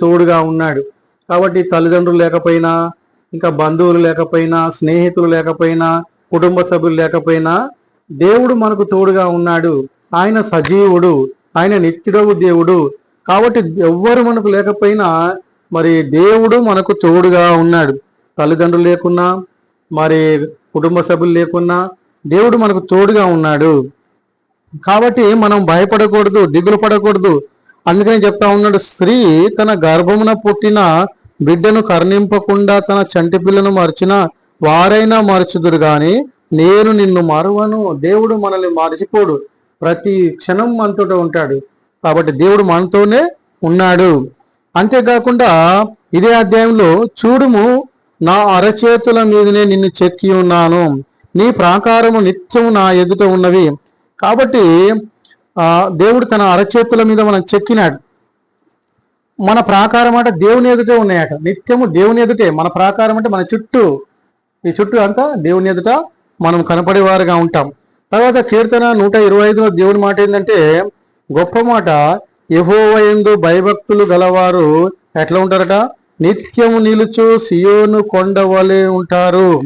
తోడుగా ఉన్నాడు. కాబట్టి తల్లిదండ్రులు లేకపోయినా ఇంకా బంధువులు లేకపోయినా స్నేహితులు లేకపోయినా కుటుంబ సభ్యులు లేకపోయినా దేవుడు మనకు తోడుగా ఉన్నాడు. ఆయన సజీవుడు ఆయన నిత్యుడవు దేవుడు. కాబట్టి ఎవ్వరు మనకు లేకపోయినా మరి దేవుడు మనకు తోడుగా ఉన్నాడు. తల్లిదండ్రులు లేకున్నా మరి కుటుంబ సభ్యులు లేకున్నా దేవుడు మనకు తోడుగా ఉన్నాడు. కాబట్టి మనం భయపడకూడదు దిగులు పడకూడదు. అందుకని చెప్తా ఉన్నాడు స్త్రీ తన గర్భమున పుట్టిన బిడ్డను కర్ణింపకుండా తన చంటి పిల్లను మర్చిన వారైనా మరచుదురు గాని నేను నిన్ను మరువను. దేవుడు మనల్ని మరచిపోడు. ప్రతి క్షణం మనతోటే ఉంటాడు. కాబట్టి దేవుడు మనతోనే ఉన్నాడు. అంతేకాకుండా ఇదే అధ్యాయంలో చూడుము నా అరచేతుల మీదనే నిన్ను చెక్కి ఉన్నాను. నీ ప్రాకారము నిత్యము నా ఎదుట ఉన్నవి. కాబట్టి దేవుడు తన అరచేతుల మీద మనం చెక్కినాడు. మన ప్రాకారం అంటే దేవుని ఎదుటే ఉన్నాయట. నిత్యము దేవుని ఎదుటే. మన ప్రాకారం అంటే మన చుట్టూ. ఈ చుట్టూ అంతా దేవుని ఎదుట మనం కనపడేవారుగా ఉంటాం. తర్వాత కీర్తన నూట ఇరవై ఐదులో దేవుని మాట ఏంటంటే గొప్ప మాట యహోవయందు భయభక్తులు గలవారు ఎట్లా ఉంటారట? నిత్యము నిలుచు సియోను కొండ వలె ఉంటారు.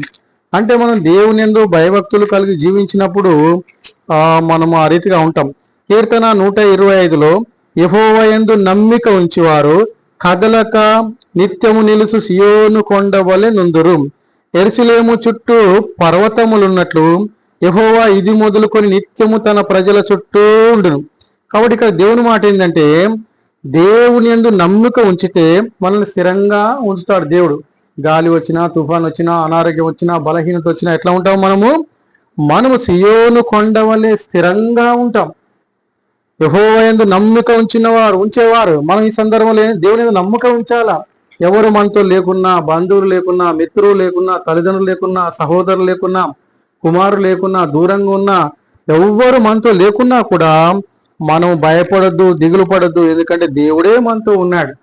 అంటే మనం దేవుని ఎందు భయభక్తులు కలిగి జీవించినప్పుడు మనం మనము ఆ రీతిగా ఉంటాం. కీర్తన నూట ఇరవై ఐదులో యహోవయందు నమ్మిక ఉంచివారు కదలక నిత్యము నిలుసు సియోను కొండ వలె నుందురు. ఎరుసలేము చుట్టూ పర్వతములున్నట్లు యహోవా ఇది మొదలుకొని నిత్యము తన ప్రజల చుట్టూ ఉండును. కాబట్టి ఇక్కడ దేవుని మాట ఏంటంటే దేవుని ఎందు నమ్మిక ఉంచితే మనల్ని స్థిరంగా ఉంచుతాడు దేవుడు. గాలి వచ్చినా తుఫాన్ వచ్చినా అనారోగ్యం వచ్చినా బలహీనత వచ్చినా ఎట్లా ఉంటాం మనము? మనము సియోను కొండ వల్లే స్థిరంగా ఉంటాం. యహోవయందు నమ్మిక ఉంచినవారు ఉంచేవారు. మనం ఈ సందర్భంలో దేవుని మీద నమ్మకం ఉంచాలా? ఎవరు మనతో లేకున్నా బంధువులు లేకున్నా మిత్రులు లేకున్నా తల్లిదండ్రులు లేకున్నా సహోదరులు లేకున్నా కుమారులు లేకున్నా దూరంగా ఉన్నా ఎవ్వరు మనతో లేకున్నా కూడా మనం భయపడద్దు దిగులు పడద్దు. ఎందుకంటే దేవుడే మనతో ఉన్నాడు.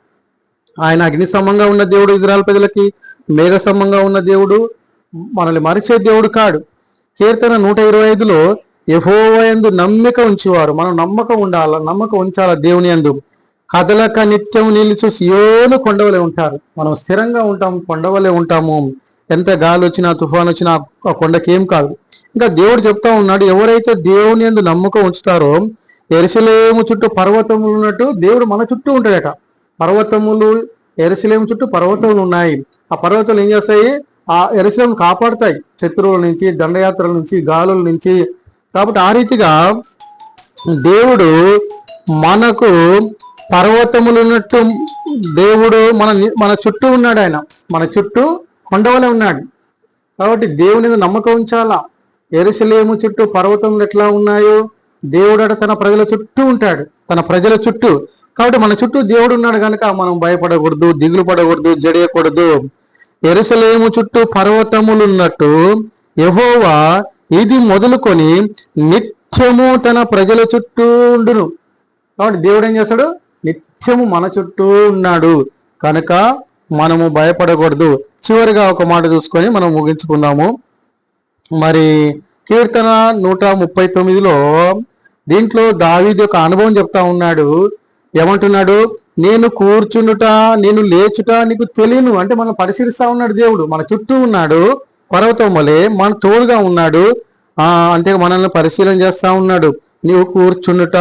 ఆయన అగ్ని సమంగా ఉన్న దేవుడు ఇజ్రాయల్ ప్రజలకి మేఘ సమంగా ఉన్న దేవుడు మనల్ని మరిచే దేవుడు కాడు. కీర్తన నూట ఇరవై ఐదులో యహోవయందు నమ్మిక ఉంచేవారు. మనం నమ్మకం ఉండాల? నమ్మకం ఉంచాల దేవుని యందు? కదలక నిత్యం నిలిచి సియోను కొండవలే ఉంటారు. మనం స్థిరంగా ఉంటాం కొండవలే ఉంటాము. ఎంత గాలి వచ్చినా తుఫాన్ వచ్చినా ఆ కొండకేం కాదు. ఇంకా దేవుడు చెప్తా ఉన్నాడు ఎవరైతే దేవుని యందు నమ్మకం ఉంచుతారో ఎరుసలేము చుట్టూ పర్వతములు ఉన్నట్టు దేవుడు మన చుట్టూ ఉంటాడట. పర్వతములు ఎరుసలేము చుట్టూ పర్వతములు ఉన్నాయి. ఆ పర్వతాలు ఏం చేస్తాయి? ఆ ఎరుసలేము కాపాడుతాయి. శత్రువుల నుంచి దండయాత్రల నుంచి గాలుల నుంచి కాబట్టి ఆ రీతిగా దేవుడు మనకు పర్వతములు ఉన్నట్టు దేవుడు మన మన చుట్టూ ఉన్నాడు ఆయన. మన చుట్టూ కొండవలే ఉన్నాడు. కాబట్టి దేవుని మీద నమ్మకం ఉంచాలా? ఎరుసలేము చుట్టూ పర్వతములు ఎట్లా ఉన్నాయో? దేవుడు తన ప్రజల చుట్టూ ఉంటాడు. తన ప్రజల చుట్టూ. కాబట్టి మన చుట్టూ దేవుడు ఉన్నాడు కనుక మనం భయపడకూడదు దిగులు పడకూడదు జడియకూడదు. ఎరుసలేము చుట్టూ పర్వతములున్నట్టు యహోవా ఇది మొదలుకొని నిత్యము తన ప్రజల చుట్టూ ఉండును. కాబట్టి దేవుడు ఏం చేస్తాడు? నిత్యము మన చుట్టూ ఉన్నాడు. కనుక మనము భయపడకూడదు. చివరిగా ఒక మాట చూసుకొని మనం ముగించుకుందాము. మరి కీర్తన నూట ముప్పై తొమ్మిదిలో దీంట్లో దావీది యొక్క అనుభవం చెప్తా ఉన్నాడు. ఏమంటున్నాడు? నేను కూర్చుండుట నేను లేచుట నీకు తెలియను. అంటే మనం పరిశీలిస్తా ఉన్నాడు దేవుడు. మన చుట్టూ ఉన్నాడు. పర్వతం వలె మన తోడుగా ఉన్నాడు. ఆ అంటే మనల్ని పరిశీలన చేస్తా ఉన్నాడు. నీవు కూర్చుండుట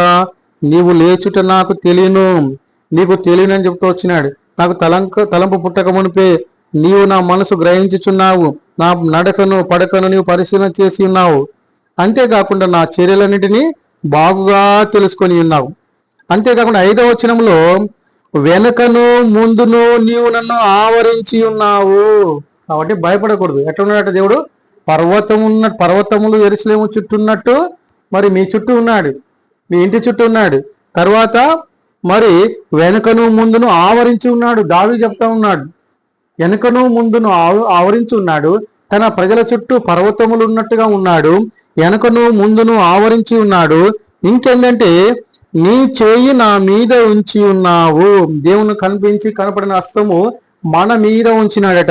నీవు లేచుట నాకు తెలియను. నీకు తెలియను అని చెప్తూ వచ్చినాడు. నాకు తలంక తలంపు పుట్టక మునిపే నీవు నా మనసు గ్రహించుచున్నావు. నా నడకను పడకను నీవు పరిశీలన చేసి ఉన్నావు. అంతేకాకుండా నా చర్యలన్నిటినీ బాగుగా తెలుసుకొని ఉన్నావు. అంతేకాకుండా ఐదవ వచనంలో వెనకను ముందును నీవు నన్ను ఆవరించి ఉన్నావు. కాబట్టి భయపడకూడదు. ఎట్లున్నాడట దేవుడు పర్వతం ఉన్న పర్వతములు ఎరుసలేము చుట్టూ ఉన్నట్టు మరి మీ చుట్టూ ఉన్నాడు. మీ ఇంటి చుట్టూ ఉన్నాడు. తర్వాత మరి వెనుకను ముందును ఆవరించి ఉన్నాడు. దావి చెప్తా ఉన్నాడు. వెనుకను ముందును ఆవరించి ఉన్నాడు. తన ప్రజల చుట్టూ పర్వతములు ఉన్నట్టుగా ఉన్నాడు. వెనకను ముందును ఆవరించి ఉన్నాడు. ఇంకేంటంటే నీ చేయి నా మీద ఉంచి ఉన్నావు. దేవుని కనిపించి కనపడిన అస్తము మన మీద ఉంచినాడట.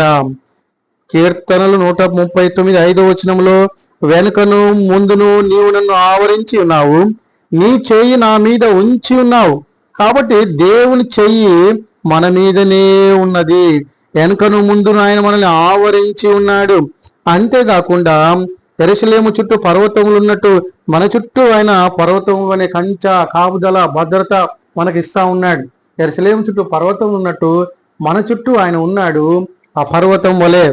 కీర్తనలు నూట ముప్పై తొమ్మిది ఐదో వచనంలో వెనుకను ముందును నీవు నన్ను ఆవరించి ఉన్నావు. నీ చెయ్యి నా మీద ఉంచి ఉన్నావు. కాబట్టి దేవుని చెయ్యి మన మీదనే ఉన్నది. వెనుకను ముందును ఆయన మనల్ని ఆవరించి ఉన్నాడు. అంతేకాకుండా ఎరసలేము చుట్టూ పర్వతములు ఉన్నట్టు మన చుట్టూ ఆయన పర్వతములనే కంచ కాపుదల భద్రత మనకి ఇస్తా ఉన్నాడు. ఎరసలేము చుట్టూ పర్వతం ఉన్నట్టు మన చుట్టూ ఆయన ఉన్నాడు. ఆ పర్వతం వలె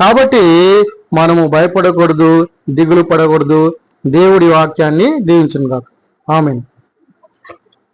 కాబట్టి మనము భయపడకూడదు దిగులు పడకూడదు. దేవుడి వాక్యాన్ని దీవించును కాక ఆమెను.